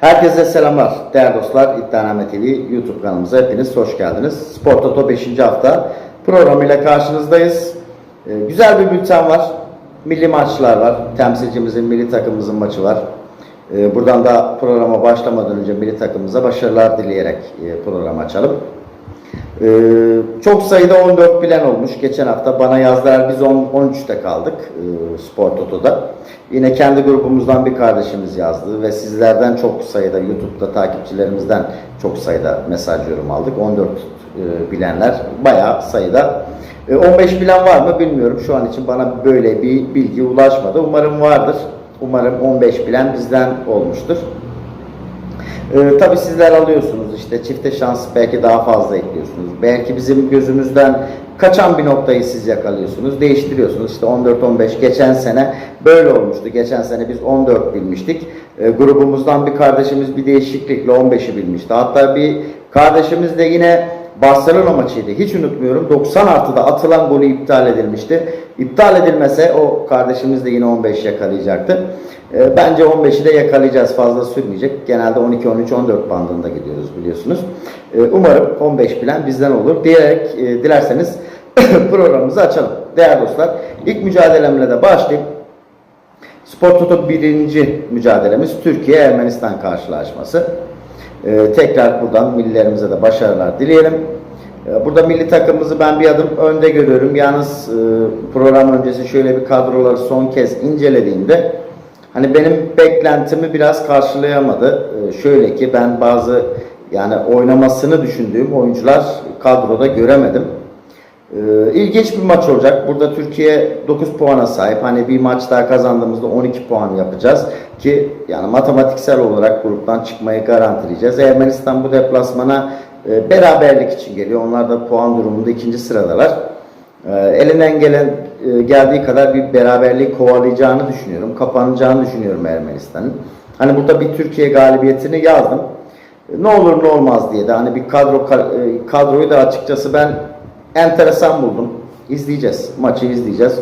Herkese selamlar değerli dostlar. İddianame TV YouTube kanalımıza hepiniz hoş geldiniz. Spor Toto 5. hafta programıyla karşınızdayız. Ee, güzel bir bülten var. Milli maçlar var. Temsilcimizin, milli takımımızın maçı var. Ee, buradan da programa başlamadan önce milli takımımıza başarılar dileyerek e, programı açalım. Ee, çok sayıda 14 bilen olmuş. Geçen hafta bana yazdılar biz 10, 13'te kaldık e, Spor Toto'da. Yine kendi grubumuzdan bir kardeşimiz yazdı ve sizlerden çok sayıda YouTube'da takipçilerimizden çok sayıda mesaj yorum aldık. 14 e, bilenler bayağı sayıda. E, 15 bilen var mı bilmiyorum. Şu an için bana böyle bir bilgi ulaşmadı. Umarım vardır. Umarım 15 bilen bizden olmuştur. Ee, tabii sizler alıyorsunuz işte çifte şans belki daha fazla ekliyorsunuz. Belki bizim gözümüzden kaçan bir noktayı siz yakalıyorsunuz, değiştiriyorsunuz. İşte 14-15 geçen sene böyle olmuştu. Geçen sene biz 14 bilmiştik. Ee, grubumuzdan bir kardeşimiz bir değişiklikle 15'i bilmişti. Hatta bir kardeşimiz de yine Barcelona maçıydı. Hiç unutmuyorum. 90 artıda atılan golü iptal edilmişti. İptal edilmese o kardeşimiz de yine 15 yakalayacaktı. E, bence 15'i de yakalayacağız. Fazla sürmeyecek. Genelde 12, 13, 14 bandında gidiyoruz biliyorsunuz. E, umarım 15 bilen bizden olur. Diyerek e, dilerseniz programımızı açalım. Değerli dostlar, ilk mücadelemle de başlayıp Spor Toto birinci mücadelemiz Türkiye-Ermenistan karşılaşması. Ee, tekrar buradan millilerimize de başarılar dileyelim. Ee, burada milli takımımızı ben bir adım önde görüyorum. Yalnız e, program öncesi şöyle bir kadroları son kez incelediğimde hani benim beklentimi biraz karşılayamadı. Ee, şöyle ki ben bazı yani oynamasını düşündüğüm oyuncular kadroda göremedim. Ee, bir maç olacak. Burada Türkiye 9 puana sahip. Hani bir maç daha kazandığımızda 12 puan yapacağız ki yani matematiksel olarak gruptan çıkmayı garantileyeceğiz. Ermenistan bu deplasmana e, beraberlik için geliyor. Onlar da puan durumunda ikinci sıradalar. E, elinden gelen e, geldiği kadar bir beraberlik kovalayacağını düşünüyorum. Kapanacağını düşünüyorum Ermenistan'ın. Hani burada bir Türkiye galibiyetini yazdım. Ne olur ne olmaz diye de hani bir kadro kadroyu da açıkçası ben enteresan buldum. İzleyeceğiz. Maçı izleyeceğiz.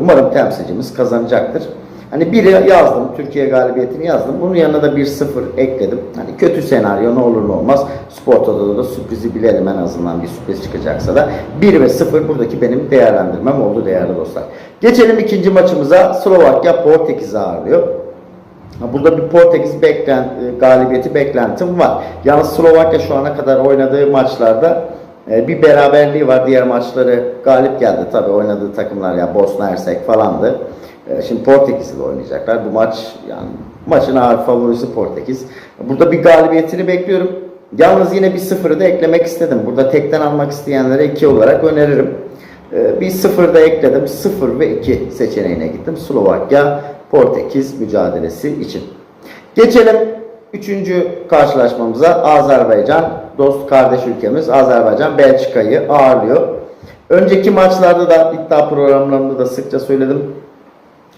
Umarım temsilcimiz kazanacaktır. Hani biri yazdım. Türkiye galibiyetini yazdım. Bunun yanına da 1-0 ekledim. Hani kötü senaryo ne olur ne olmaz. Sporto'da da sürprizi bilelim en azından bir sürpriz çıkacaksa da. 1 ve 0 buradaki benim değerlendirmem oldu değerli dostlar. Geçelim ikinci maçımıza. Slovakya Portekiz'i ağırlıyor. Burada bir Portekiz beklen, e, galibiyeti beklentim var. Yalnız Slovakya şu ana kadar oynadığı maçlarda e, bir beraberliği var. Diğer maçları galip geldi. Tabii oynadığı takımlar ya Bosna Hersek falandı. E, Şimdi Portekiz ile oynayacaklar. Bu maç yani maçın ağır favorisi Portekiz. Burada bir galibiyetini bekliyorum. Yalnız yine bir sıfırı da eklemek istedim. Burada tekten almak isteyenlere 2 olarak öneririm. E, Bir sıfır da ekledim. 0 ve 2 seçeneğine gittim. Slovakya Portekiz mücadelesi için. Geçelim üçüncü karşılaşmamıza Azerbaycan dost kardeş ülkemiz Azerbaycan Belçika'yı ağırlıyor. Önceki maçlarda da iddia programlarında da sıkça söyledim.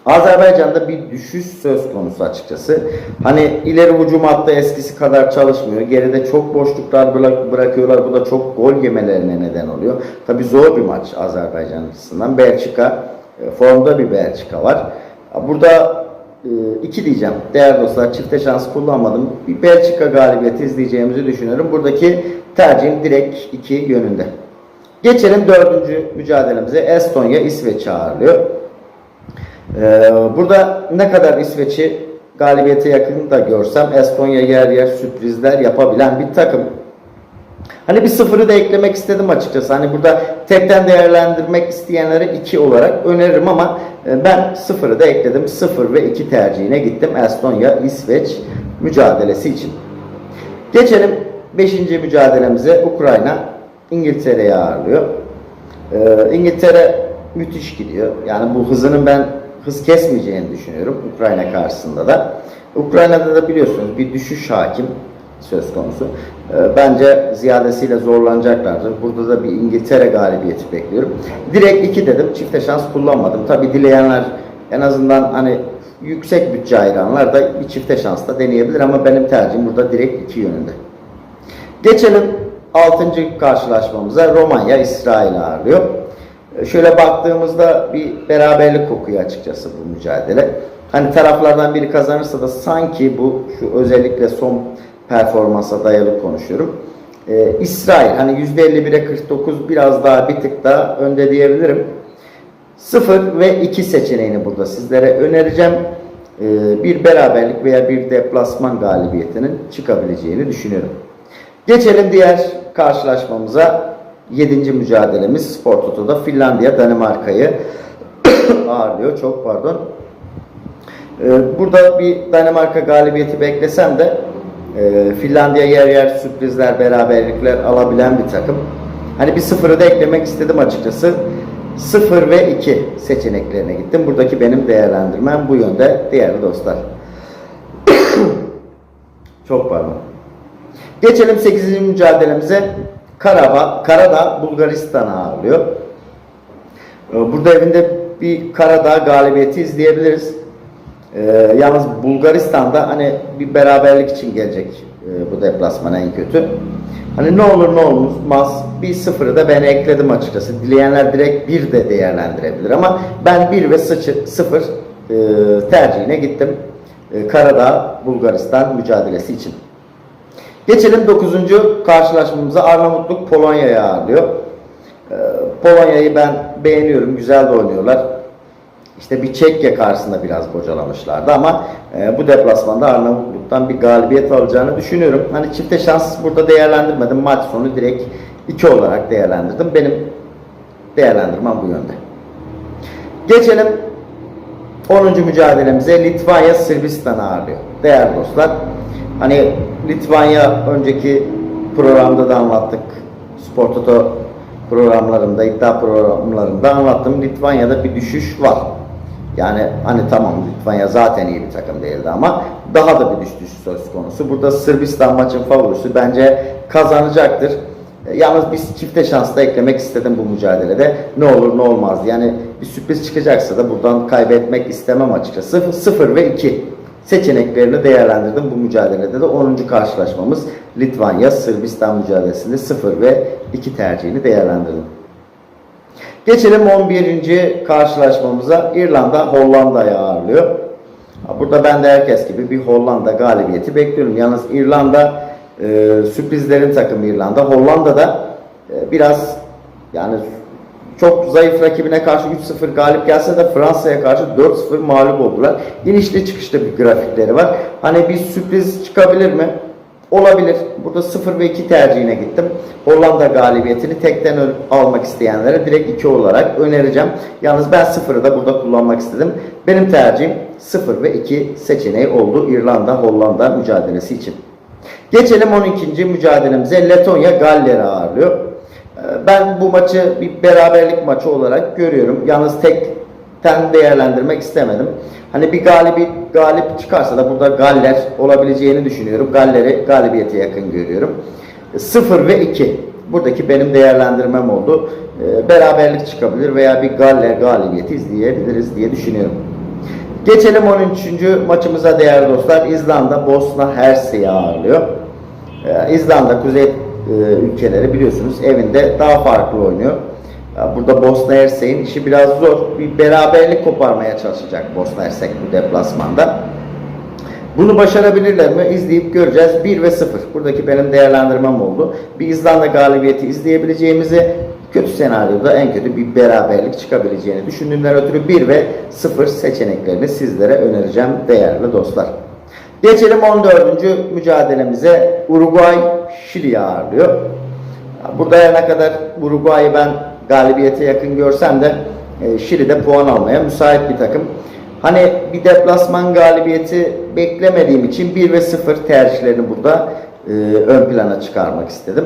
Azerbaycan'da bir düşüş söz konusu açıkçası. Hani ileri hücum hattı eskisi kadar çalışmıyor. Geride çok boşluklar bırak- bırakıyorlar. Bu da çok gol yemelerine neden oluyor. Tabi zor bir maç Azerbaycan açısından. Belçika, e, formda bir Belçika var. Burada e, iki diyeceğim. Değerli dostlar çifte şans kullanmadım. Bir Belçika galibiyeti izleyeceğimizi düşünüyorum. Buradaki tercihim direkt iki yönünde. Geçelim dördüncü mücadelemize. Estonya İsveç'i ağırlıyor. Ee, burada ne kadar İsveç'i galibiyete yakın da görsem Estonya yer yer sürprizler yapabilen bir takım. Hani bir sıfırı da eklemek istedim açıkçası. Hani burada tekten değerlendirmek isteyenlere 2 olarak öneririm ama e, ben sıfırı da ekledim. 0 ve 2 tercihine gittim Estonya İsveç mücadelesi için. Geçelim 5. mücadelemize Ukrayna İngiltere'yi ağırlıyor. Ee, İngiltere müthiş gidiyor. Yani bu hızının ben hız kesmeyeceğini düşünüyorum Ukrayna karşısında da. Ukrayna'da da biliyorsunuz bir düşüş hakim söz konusu. Ee, bence ziyadesiyle zorlanacaklardır. Burada da bir İngiltere galibiyeti bekliyorum. Direkt 2 dedim. Çifte şans kullanmadım. Tabi dileyenler en azından hani yüksek bütçe hayranlar da bir çifte şans da deneyebilir ama benim tercihim burada direkt 2 yönünde. Geçelim 6. karşılaşmamıza Romanya İsrail ağırlıyor. Ee, Şöyle baktığımızda bir beraberlik kokuyor açıkçası bu mücadele. Hani taraflardan biri kazanırsa da sanki bu şu özellikle son performansa dayalı konuşuyorum. Ee, İsrail hani %51'e 49 biraz daha bir tık daha önde diyebilirim. 0 ve 2 seçeneğini burada sizlere önereceğim. Ee, bir beraberlik veya bir deplasman galibiyetinin çıkabileceğini düşünüyorum. Geçelim diğer karşılaşmamıza. 7. mücadelemiz Spor Toto'da Finlandiya Danimarka'yı ağırlıyor. Çok pardon. Ee, Burada bir Danimarka galibiyeti beklesem de e, Finlandiya yer yer sürprizler, beraberlikler alabilen bir takım. Hani bir sıfırı da eklemek istedim açıkçası. 0 ve 2 seçeneklerine gittim. Buradaki benim değerlendirmem bu yönde değerli dostlar. Çok pardon. Geçelim 8. mücadelemize. Karabağ, Karadağ Bulgaristan'ı ağırlıyor. Ee, Burada evinde bir Karadağ galibiyeti izleyebiliriz. Ee, yalnız Bulgaristan'da hani bir beraberlik için gelecek e, bu deplasmana en kötü. Hani ne olur ne olmaz bir sıfırı da ben ekledim açıkçası. Dileyenler direkt bir de değerlendirebilir ama ben bir ve sıfır e, tercihine gittim. E, Karadağ Bulgaristan mücadelesi için. Geçelim 9. karşılaşmamıza Arnavutluk Polonya'yı ağırlıyor. Ee, Polonya'yı ben beğeniyorum. Güzel de oynuyorlar. İşte bir Çekya karşısında biraz bocalamışlardı ama e, bu deplasmanda Arnavutluk'tan bir galibiyet alacağını düşünüyorum. Hani çifte şans burada değerlendirmedim. Maç sonu direkt 2 olarak değerlendirdim. Benim değerlendirmem bu yönde. Geçelim 10. mücadelemize Litvanya Sırbistan ağırlıyor. Değerli dostlar, hani Litvanya önceki programda da anlattık. Spor Toto programlarında, iddia programlarında anlattım. Litvanya'da bir düşüş var. Yani hani tamam Litvanya zaten iyi bir takım değildi ama daha da bir düşüş söz konusu. Burada Sırbistan maçın favorisi bence kazanacaktır. E, Yalnız biz çifte şans da eklemek istedim bu mücadelede. Ne olur ne olmaz. Yani bir sürpriz çıkacaksa da buradan kaybetmek istemem açıkçası. 0 ve 2 seçeneklerini değerlendirdim bu mücadelede de 10. karşılaşmamız Litvanya Sırbistan mücadelesinde 0 ve 2 tercihini değerlendirdim. Geçelim 11. karşılaşmamıza İrlanda Hollanda'yı ağırlıyor. Burada ben de herkes gibi bir Hollanda galibiyeti bekliyorum. Yalnız İrlanda e, sürprizlerin takımı İrlanda. Hollanda'da e, biraz yani çok zayıf rakibine karşı 3-0 galip gelse de Fransa'ya karşı 4-0 mağlup oldular. İnişli çıkışlı bir grafikleri var. Hani bir sürpriz çıkabilir mi? Olabilir. Burada 0 ve 2 tercihine gittim. Hollanda galibiyetini tekten almak isteyenlere direkt 2 olarak önereceğim. Yalnız ben 0'ı da burada kullanmak istedim. Benim tercihim 0 ve 2 seçeneği oldu İrlanda-Hollanda mücadelesi için. Geçelim 12. mücadelemize. Letonya Galler'i ağırlıyor. Ee, Ben bu maçı bir beraberlik maçı olarak görüyorum. Yalnız tekten değerlendirmek istemedim. Hani bir galibi galip çıkarsa da burada Galler olabileceğini düşünüyorum. Galler'i galibiyete yakın görüyorum. 0 ve 2. Buradaki benim değerlendirmem oldu. Ee, Beraberlik çıkabilir veya bir Galler galibiyeti izleyebiliriz diye düşünüyorum. Geçelim 13. maçımıza değerli dostlar. İzlanda Bosna Hersey'i ağırlıyor. Ee, İzlanda kuzey e, ülkeleri biliyorsunuz evinde daha farklı oynuyor. Burada Bosna Hersey'in işi biraz zor. Bir beraberlik koparmaya çalışacak Bosna Hersek bu deplasmanda. Bunu başarabilirler mi? İzleyip göreceğiz. 1 ve 0. Buradaki benim değerlendirmem oldu. Bir İzlanda galibiyeti izleyebileceğimizi, kötü senaryoda en kötü bir beraberlik çıkabileceğini düşündüğümden ötürü 1 ve 0 seçeneklerini sizlere önereceğim değerli dostlar. Geçelim 14. mücadelemize. Uruguay Şili'yi ağırlıyor. Burada ne kadar Uruguay'ı ben galibiyete yakın görsem de e, Şili'de puan almaya müsait bir takım. Hani bir deplasman galibiyeti beklemediğim için 1 ve 0 tercihlerini burada e, ön plana çıkarmak istedim.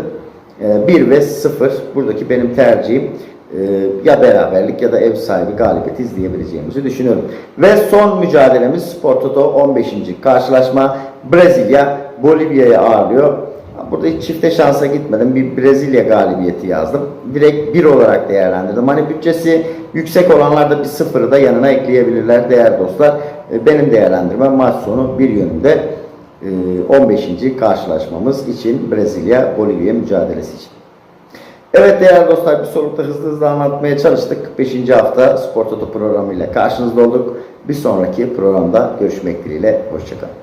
E, 1 ve 0 buradaki benim tercihim. E, ya beraberlik ya da ev sahibi galibiyeti izleyebileceğimizi düşünüyorum. Ve son mücadelemiz Spor Toto 15. karşılaşma Brezilya Bolivya'yı ağırlıyor. Burada hiç çifte şansa gitmedim. Bir Brezilya galibiyeti yazdım. Direkt bir olarak değerlendirdim. Hani bütçesi yüksek olanlar da bir sıfırı da yanına ekleyebilirler değerli dostlar. E, Benim değerlendirmem maç sonu bir yönünde e, 15. karşılaşmamız için Brezilya Bolivya mücadelesi için. Evet değerli dostlar bir solukta hızlı hızlı anlatmaya çalıştık. 5. hafta Spor Toto programıyla karşınızda olduk. Bir sonraki programda görüşmek dileğiyle. Hoşçakalın.